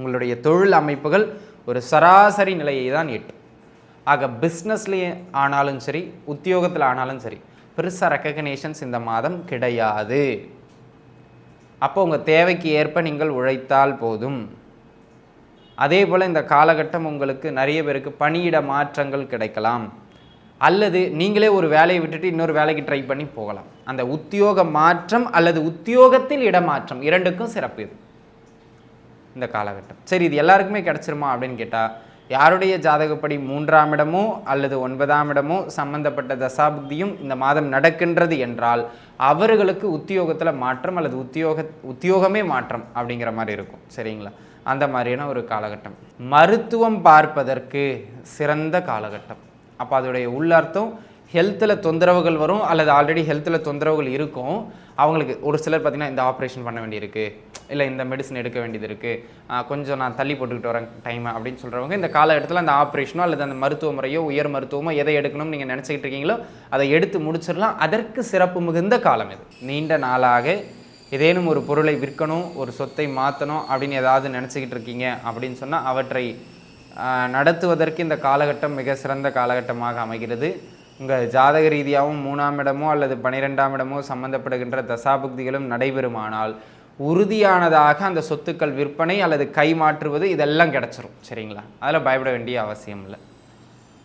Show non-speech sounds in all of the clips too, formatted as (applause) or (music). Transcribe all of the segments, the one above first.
உங்களுடைய தொழில் அமைப்புகள் ஒரு சராசரி நிலையை தான் எட்டும். ஆக பிஸ்னஸ்லேயே ஆனாலும் சரி உத்தியோகத்தில் ஆனாலும் சரி பெருசாக ரெக்கக்னேஷன்ஸ் இந்த மாதம் கிடையாது. அப்போ உங்கள் தேவைக்கு ஏற்ப நீங்கள் உழைத்தால் போதும். அதே போல் இந்த காலகட்டம் உங்களுக்கு நிறைய பேருக்கு பணியிட மாற்றங்கள் கிடைக்கலாம். அல்லது நீங்களே ஒரு வேலையை விட்டுட்டு இன்னொரு வேலைக்கு ட்ரை பண்ணி போகலாம். அந்த உத்தியோக மாற்றம் அல்லது உத்தியோகத்தில் இடமாற்றம் இரண்டுக்கும் சிறப்பு இது. இந்த காலகட்டம். சரி இது எல்லாருக்குமே கிடச்சிருமா அப்படின்னு கேட்டால் யாருடைய ஜாதகப்படி மூன்றாம் இடமோ அல்லது ஒன்பதாம் இடமோ சம்பந்தப்பட்ட தசாபுக்தியும் இந்த மாதம் நடக்கின்றது என்றால் அவர்களுக்கு உத்தியோகத்தில் மாற்றம் அல்லது உத்தியோக உத்தியோகமே மாற்றம் அப்படிங்கிற மாதிரி இருக்கும். சரிங்களா? அந்த மாதிரியான ஒரு காலகட்டம். மருத்துவம் பார்ப்பதற்கு சிறந்த காலகட்டம். அப்போ அதோடைய உள்ளர்த்தம் ஹெல்த்தில் தொந்தரவுகள் வரும் அல்லது ஆல்ரெடி ஹெல்த்தில் தொந்தரவுகள் இருக்கும் அவங்களுக்கு ஒரு சிலர் பார்த்திங்கன்னா இந்த ஆப்ரேஷன் பண்ண வேண்டியிருக்கு இல்லை இந்த மெடிசன் எடுக்க வேண்டியது இருக்குது கொஞ்சம் நான் தள்ளி போட்டுக்கிட்டு வரேன் டைம் அப்படின்னு சொல்கிறவங்க இந்த காலகட்டத்தில் அந்த ஆப்ரேஷனோ அல்லது அந்த மருத்துவ முறையோ உயர் மருத்துவமோ எதை எடுக்கணும்னு நீங்கள் நினச்சிக்கிட்டு இருக்கீங்களோ அதை எடுத்து முடிச்சிடலாம். அதற்கு சிறப்பு மிகுந்த காலம் இது. நீண்ட நாளாக ஏதேனும் ஒரு பொருளை விற்கணும் ஒரு சொத்தை மாற்றணும் அப்படின்னு ஏதாவது நினச்சிக்கிட்டு இருக்கீங்க அப்படின்னு சொன்னால் அவற்றை நடத்துவதற்கு இந்த காலகட்டம் மிக சிறந்த காலகட்டமாக அமைகிறது. உங்கள் ஜாதக ரீதியாகவும் மூணாம் இடமோ அல்லது பனிரெண்டாம் இடமோ சம்பந்தப்படுகின்ற தசாபுக்திகளும் நடைபெறுமானால் உறுதியானதாக அந்த சொத்துக்கள் விற்பனை அல்லது கைமாற்றுவது இதெல்லாம் கிடச்சிரும். சரிங்களா? அதில் பயப்பட வேண்டிய அவசியம் இல்லை.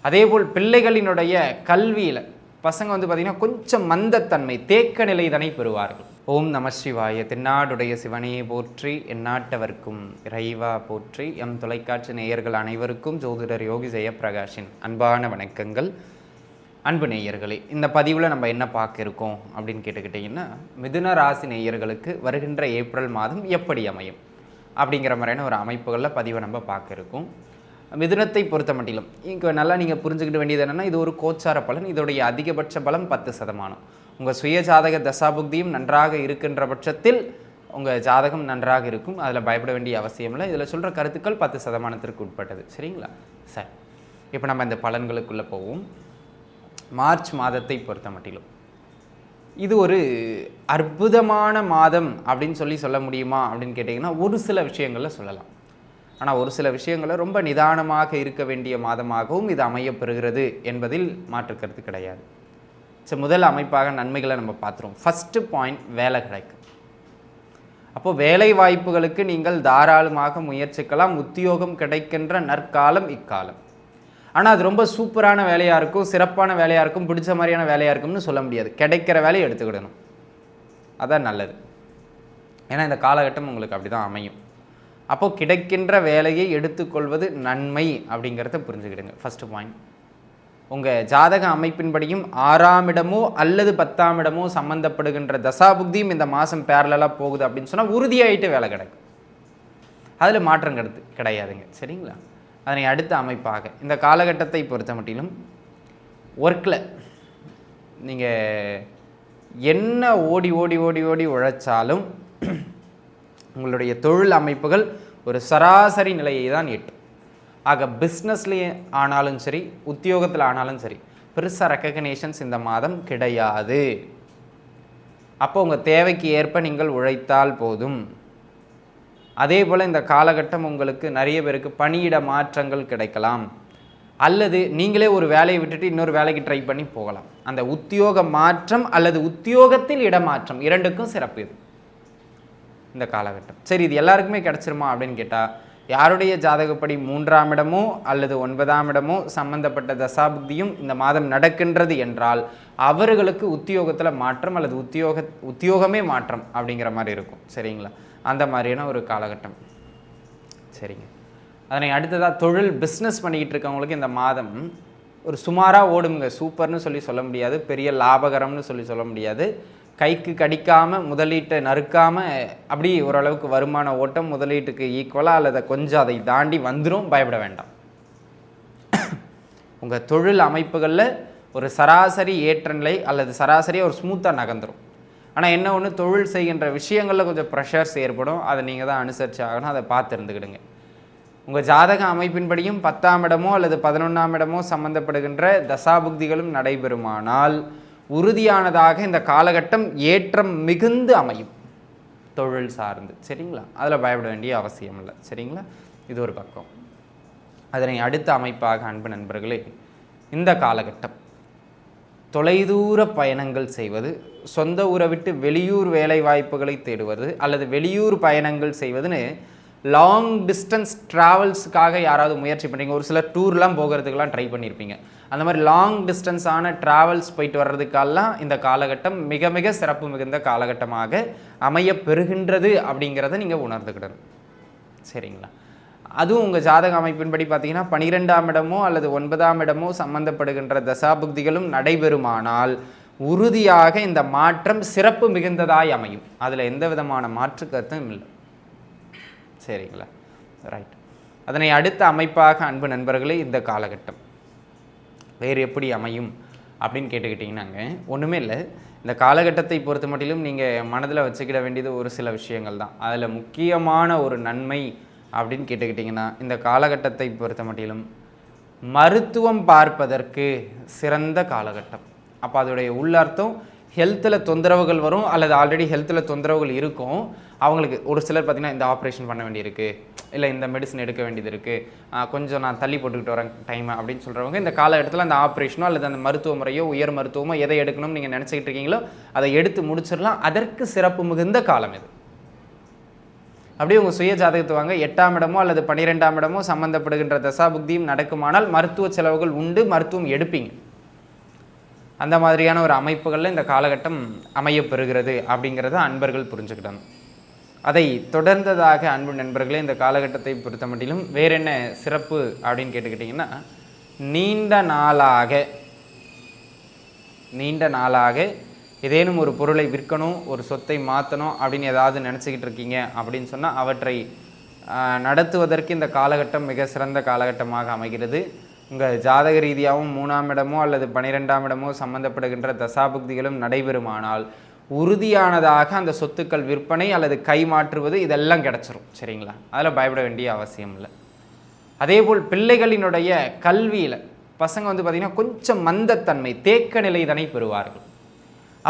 அதேபோல் பிள்ளைகளினுடைய கல்வியில் பசங்க வந்து பார்த்திங்கன்னா கொஞ்சம் மந்தத்தன்மை தேக்க நிலைதனை பெறுவார்கள். ஓம் நம சிவாய. தென்னாடுடைய சிவனையை போற்றி எந்நாட்டவர்க்கும் இறைவா போற்றி. எம் தொலைக்காட்சி நேயர்கள் அனைவருக்கும் ஜோதிடர் யோகி ஜெயப்பிரகாஷின் அன்பான வணக்கங்கள். அன்பு நேயர்களே இந்த பதிவில் நம்ம என்ன பார்க்க இருக்கோம் அப்படின்னு கேட்டுக்கிட்டிங்கன்னா மிதுன ராசி நேயர்களுக்கு வருகின்ற ஏப்ரல் மாதம் எப்படி அமையும்? அப்படிங்கிற மாதிரியான ஒரு அமைப்புகளில் பதிவை நம்ம பார்க்க இருக்கோம். மிதுனத்தை பொறுத்த மட்டிலும் இங்கே நல்லா நீங்கள் புரிஞ்சுக்கிட வேண்டியது என்னென்னா இது ஒரு கோச்சார பலன் இதோடைய அதிகபட்ச பலம் பத்து சதமானம். உங்கள் சுய ஜாதக தசாபுக்தியும் நன்றாக இருக்கின்ற பட்சத்தில் உங்கள் ஜாதகம் நன்றாக இருக்கும். அதில் பயப்பட வேண்டிய அவசியம் இல்லை. இதில் சொல்கிற கருத்துக்கள் பத்து சதமானத்திற்கு உட்பட்டது. சரிங்களா? சரி. இப்போ நம்ம இந்த பலன்களுக்குள்ளே போவோம். மார்ச் மாதத்தை பொறுத்த மட்டிலும் இது ஒரு அற்புதமான மாதம் அப்படின்னு சொல்லி சொல்ல முடியுமா அப்படின்னு கேட்டிங்கன்னா ஒரு சில விஷயங்களில் சொல்லலாம். ஆனால் ஒரு சில விஷயங்களை ரொம்ப நிதானமாக இருக்க வேண்டிய மாதமாகவும் இது அமையப்பெறுகிறது என்பதில் மாற்று கிடையாது. ஸோ முதல் அமைப்பாக நன்மைகளை நம்ம பார்த்துருவோம். ஃபஸ்ட்டு பாயிண்ட் வேலை கிடைக்கும். அப்போது வேலை வாய்ப்புகளுக்கு நீங்கள் தாராளமாக முயற்சிக்கலாம். உத்தியோகம் கிடைக்கின்ற நற்காலம் இக்காலம். ஆனால் அது ரொம்ப சூப்பரான வேலையாக இருக்கும் சிறப்பான வேலையாக இருக்கும் பிடிச்ச மாதிரியான வேலையாக இருக்கும்னு சொல்ல முடியாது. கிடைக்கிற வேலையை எடுத்துக்கிடணும். அதான் நல்லது. ஏன்னா இந்த காலகட்டம் உங்களுக்கு அப்படி தான் அமையும். அப்போது கிடைக்கின்ற வேலையை எடுத்துக்கொள்வது நன்மை அப்படிங்கிறத புரிஞ்சுக்கிடுங்க. ஃபஸ்ட்டு பாயிண்ட் உங்கள் ஜாதக அமைப்பின்படியும் ஆறாம் இடமோ அல்லது பத்தாம் இடமோ சம்மந்தப்படுகின்ற தசாபுக்தியும் இந்த மாதம் பேரலாக போகுது அப்படின்னு சொன்னால் உறுதியாயிட்டு வேலை கிடைக்கும். அதில் மாற்றம் கருத்து கிடையாதுங்க. சரிங்களா? அதனை அடுத்த அமைப்பாக. இந்த காலகட்டத்தை பொறுத்த மட்டிலும் ஒர்க்கில் நீங்கள் என்ன ஓடி ஓடி ஓடி ஓடி உழைச்சாலும் உங்களுடைய தொழில் அமைப்புகள் ஒரு சராசரி நிலையை தான் எட்டும். ஆக பிஸ்னஸ்லேயே ஆனாலும் சரி உத்தியோகத்தில் ஆனாலும் சரி பெருசாக ரெக்கக்னேஷன்ஸ் இந்த மாதம் கிடையாது. அப்போ உங்கள் தேவைக்கு ஏற்ப நீங்கள் உழைத்தால் போதும். அதே போல் இந்த காலகட்டம் உங்களுக்கு நிறைய பேருக்கு பணியிட மாற்றங்கள் கிடைக்கலாம். அல்லது நீங்களே ஒரு வேலையை விட்டுட்டு இன்னொரு வேலைக்கு ட்ரை பண்ணி போகலாம். அந்த உத்தியோக மாற்றம் அல்லது உத்தியோகத்தில் இடமாற்றம் இரண்டுக்கும் சிறப்பு இது. இந்த காலகட்டம். சரி இது எல்லாருக்குமே கிடச்சிருமா அப்படின்னு கேட்டால் யாருடைய ஜாதகப்படி மூன்றாம் இடமோ அல்லது ஒன்பதாம் இடமோ சம்பந்தப்பட்ட தசாபுக்தியும் இந்த மாதம் நடக்கின்றது என்றால் அவர்களுக்கு உத்தியோகத்தில் மாற்றம் அல்லது உத்தியோக உத்தியோகமே மாற்றம் அப்படிங்கிற மாதிரி இருக்கும். சரிங்களா? அந்த மாதிரியான ஒரு காலகட்டம். சரிங்க. அதனை அடுத்ததாக தொழில் பிஸ்னஸ் பண்ணிக்கிட்டு இருக்கவங்களுக்கு இந்த மாதம் ஒரு சுமாராக ஓடுங்க. சூப்பர்னு சொல்லி சொல்ல முடியாது. பெரிய லாபகரம்னு சொல்லி சொல்ல முடியாது. கைக்கு கடிக்காமல் முதலீட்டை நறுக்காமல் அப்படி ஓரளவுக்கு வருமான ஓட்டம் முதலீட்டுக்கு ஈக்குவலாக அல்லது கொஞ்சம் அதை தாண்டி வந்துடும் பயப்பட வேண்டாம். (coughs) உங்கள் தொழில் அமைப்புகளில் ஒரு சராசரி ஏற்றநிலை அல்லது சராசரியாக ஒரு ஸ்மூத்தாக நகர்ந்துடும் ஆனால் என்ன ஒன்று தொழில் செய்கின்ற விஷயங்களில் கொஞ்சம் ப்ரெஷர்ஸ் ஏற்படும். அதை நீங்கள் தான் அனுசரித்து ஆகணும். அதை பார்த்து இருந்துக்கிடுங்க. உங்கள் ஜாதக அமைப்பின்படியும் பத்தாம் இடமோ அல்லது பதினொன்றாம் இடமோ சம்மந்தப்படுகின்ற தசாபுக்திகளும் நடைபெறுமானால் உறுதியானதாக இந்த காலகட்டம் ஏற்றம் மிகுந்து அமையும். தொழில் சார்ந்து. சரிங்களா? அதில் பயப்பட வேண்டிய அவசியம் இல்லை. சரிங்களா? இது ஒரு பக்கம். அதனை அடுத்த அமைப்பாக அன்பு நண்பர்களே இந்த காலகட்டம். தொலைதூர பயணங்கள் செய்வது சொந்த ஊரை விட்டு வெளியூர் வேலை வாய்ப்புகளை தேடுவது அல்லது வெளியூர் பயணங்கள் செய்வதுன்னு லாங் டிஸ்டன்ஸ் ட்ராவல்ஸுக்காக யாராவது முயற்சி பண்ணுறீங்க ஒரு சில டூர்லாம் போகிறதுக்கெல்லாம் ட்ரை பண்ணியிருப்பீங்க அந்த மாதிரி லாங் டிஸ்டன்ஸான ட்ராவல்ஸ் போயிட்டு வர்றதுக்கெல்லாம் இந்த காலகட்டம் மிக மிக சிறப்பு மிகுந்த காலகட்டமாக அமைய பெறுகின்றது அப்படிங்கிறத நீங்கள் உணர்ந்துக்கிடணும் சரிங்களா? அதுவும் உங்கள் ஜாதக அமைப்பின்படி பார்த்தீங்கன்னா பனிரெண்டாம் இடமோ அல்லது ஒன்பதாம் இடமோ சம்பந்தப்படுகின்ற தசாபுக்திகளும் நடைபெறுமானால் உறுதியாக இந்த மாற்றம் சிறப்பு மிகுந்ததாய் அமையும். அதில் எந்த விதமான மாற்று கருத்தும் இல்லை. சரிங்களா? ரைட் அதனை அடுத்த அமைப்பாக அன்பு நண்பர்களே இந்த காலகட்டம். வேறு எப்படி அமையும் அப்படின்னு கேட்டுக்கிட்டிங்கன்னாங்க. ஒன்றுமே இல்லை. இந்த காலகட்டத்தை பொறுத்த மட்டிலும் நீங்கள் மனதில் வச்சுக்கிட வேண்டியது ஒரு சில விஷயங்கள் தான். அதில் முக்கியமான ஒரு நன்மை அப்படின்னு கேட்டுக்கிட்டிங்கன்னா இந்த காலகட்டத்தை பொறுத்த மட்டிலும் மருத்துவம் பார்ப்பதற்கு சிறந்த காலகட்டம். அப்போ அதோடைய உள்ளர்த்தம் ஹெல்த்தில் தொந்தரவுகள் வரும் அல்லது ஆல்ரெடி ஹெல்த்தில் தொந்தரவுகள் இருக்கும் அவங்களுக்கு ஒரு சிலர் பார்த்திங்கன்னா இந்த ஆப்ரேஷன் பண்ண வேண்டியிருக்கு இல்லை இந்த மெடிசன் எடுக்க வேண்டியது இருக்குது கொஞ்சம் நான் தள்ளி போட்டுக்கிட்டு வரேன் டைம் அப்படின்னு சொல்கிறவங்க இந்த காலகட்டத்தில் அந்த ஆப்ரேஷனோ அல்லது அந்த மருத்துவ முறையோ உயர் மருத்துவமோ எதை எடுக்கணும்னு நீங்கள் நினச்சிக்கிட்டு இருக்கீங்களோ அதை எடுத்து முடிச்சிடலாம். அதற்கு சிறப்பு மிகுந்த காலம் இது. அப்படியே உங்கள் சுய ஜாதகத்தை வாங்க. எட்டாம் இடமோ அல்லது பன்னிரெண்டாம் இடமோ சம்மந்தப்படுகின்ற தசாபுக்தியும் நடக்குமானால் மருத்துவ செலவுகள் உண்டு மருத்துவம் எடுப்பீங்க. அந்த மாதிரியான ஒரு அமைப்புகளில் இந்த காலகட்டம் அமையப்பெறுகிறது அப்படிங்கிறத அன்பர்கள் புரிஞ்சுக்கிட்டாங்க அதை தொடர்ந்ததாக அன்பு நண்பர்களே இந்த காலகட்டத்தை பொறுத்த மட்டிலும் வேற என்ன சிறப்பு அப்படின்னு கேட்டுக்கிட்டிங்கன்னா நீண்ட நாளாக நீண்ட நாளாக ஏதேனும் ஒரு பொருளை விற்கணும் ஒரு சொத்தை மாற்றணும் அப்படின்னு ஏதாவது நினச்சிக்கிட்டு இருக்கீங்க அப்படின்னு சொன்னால் அவற்றை நடத்துவதற்கு இந்த காலகட்டம் மிக சிறந்த காலகட்டமாக அமைகிறது. உங்கள் ஜாதக ரீதியாகவும் மூணாம் இடமோ அல்லது பனிரெண்டாம் இடமோ சம்பந்தப்படுகின்ற தசாபுக்திகளும் நடைபெறுமானால் உறுதியானதாக அந்த சொத்துக்கள் விற்பனை அல்லது கை மாற்றுவது இதெல்லாம் கிடச்சிரும். சரிங்களா? அதில் பயப்பட வேண்டிய அவசியம் இல்லை. அதேபோல் பிள்ளைகளினுடைய கல்வியில் பசங்க வந்து பார்த்திங்கன்னா கொஞ்சம் மந்தத்தன்மை தேக்க நிலைதனை பெறுவார்கள்.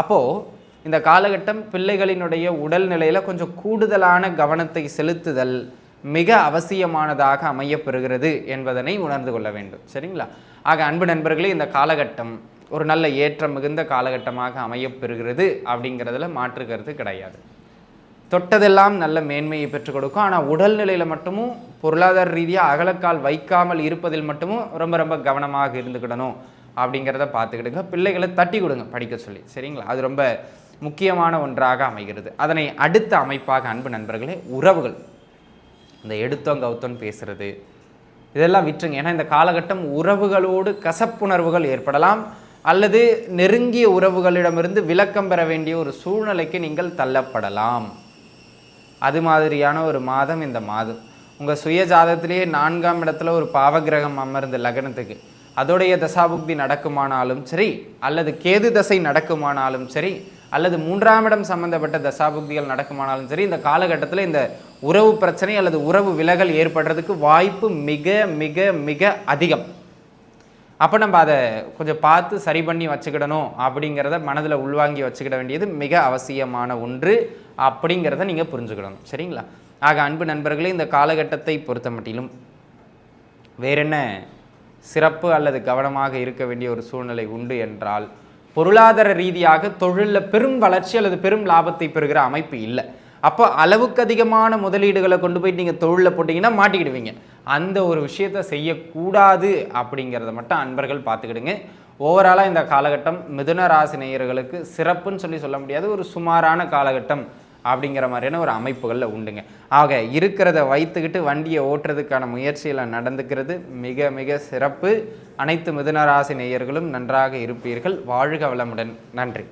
அப்போது இந்த காலகட்டம் பிள்ளைகளினுடைய உடல்நிலையில் கொஞ்சம் கூடுதலான கவனத்தை செலுத்துதல் மிக அவசியமானதாக அமையப்பெறுகிறது என்பதனை உணர்ந்து கொள்ள வேண்டும். சரிங்களா? ஆக அன்பு நண்பர்களே இந்த காலகட்டம் ஒரு நல்ல ஏற்றம் மிகுந்த காலகட்டமாக அமையப்பெறுகிறது அப்படிங்கிறதுல மாற்று கருத்து கிடையாது. தொட்டதெல்லாம் நல்ல மேன்மையை பெற்றுக் கொடுக்கும். ஆனால் உடல்நிலையில் மட்டுமும் பொருளாதார ரீதியாக அகலக்கால் வைக்காமல் இருப்பதில் மட்டுமும் ரொம்ப ரொம்ப கவனமாக இருந்துக்கிடணும் அப்படிங்கிறத பார்த்துக்கிடுங்க. பிள்ளைகளை தட்டி கொடுங்க படிக்க சொல்லி. சரிங்களா? அது ரொம்ப முக்கியமான ஒன்றாக அமைகிறது. அதனை அடுத்த அமைப்பாக அன்பு நண்பர்களே உறவுகள். இந்த எடுத்தோம் கவுத்தோன்னு பேசுறது. இதெல்லாம் விட்டுருங்க. ஏன்னா இந்த காலகட்டம் உறவுகளோடு கசப்புணர்வுகள் ஏற்படலாம். அல்லது நெருங்கிய உறவுகளிடமிருந்து விளக்கம் பெற வேண்டிய ஒரு சூழ்நிலைக்கு நீங்கள் தள்ளப்படலாம். அது மாதிரியான ஒரு மாதம் இந்த மாதம். உங்கள் சுய ஜாதத்திலேயே நான்காம் இடத்துல ஒரு பாவகிரகம் அமர்ந்த லக்னத்துக்கு. அதோடைய தசாபுக்தி நடக்குமானாலும் சரி அல்லது கேது தசை நடக்குமானாலும் சரி அல்லது மூன்றாம் இடம் சம்பந்தப்பட்ட தசாபுக்திகள் நடக்குமானாலும் சரி இந்த காலகட்டத்தில் இந்த உறவு பிரச்சனை அல்லது உறவு விலகல் ஏற்படுறதுக்கு வாய்ப்பு மிக மிக மிக அதிகம். அப்போ நம்ம அதை கொஞ்சம் பார்த்து சரி பண்ணி வச்சுக்கிடணும் அப்படிங்கிறத மனதில் உள்வாங்கி வச்சுக்கிட வேண்டியது மிக அவசியமான ஒன்று அப்படிங்கிறத நீங்கள் புரிஞ்சுக்கிடணும். சரிங்களா? ஆக அன்பு நண்பர்களே இந்த காலகட்டத்தை பொறுத்த மட்டிலும் வேறென்ன சிறப்பு அல்லது கவனமாக இருக்க வேண்டிய ஒரு சூழ்நிலை உண்டு என்றால் பொருளாதார ரீதியாக தொழிலில் பெரும் வளர்ச்சி அல்லது பெரும் லாபத்தை பெறுகிற அமைப்பு இல்லை. அப்போ அளவுக்கு அதிகமான முதலீடுகளை கொண்டு போய் நீங்கள் தொழிலில் போட்டிங்கன்னா மாட்டிக்கிடுவீங்க. அந்த ஒரு விஷயத்தை செய்யக்கூடாது அப்படிங்கிறத மட்டும் அன்பர்கள் பார்த்துக்கிடுங்க. ஓவராலாக இந்த காலகட்டம் மிதுன ராசி நேயர்களுக்கு சிறப்புன்னு சொல்லி சொல்ல முடியாது ஒரு சுமாரான காலகட்டம் அப்படிங்கிற மாதிரியான ஒரு அமைப்புகளில் உண்டுங்க. ஆக இருக்கிறத வைத்துக்கிட்டு வண்டியை ஓட்டுறதுக்கான முயற்சியில் நடந்துக்கிறது மிக மிக சிறப்பு. அனைத்து மிதுனராசி நேயர்களும் நன்றாக இருப்பீர்கள். வாழ்க வளமுடன். நன்றி.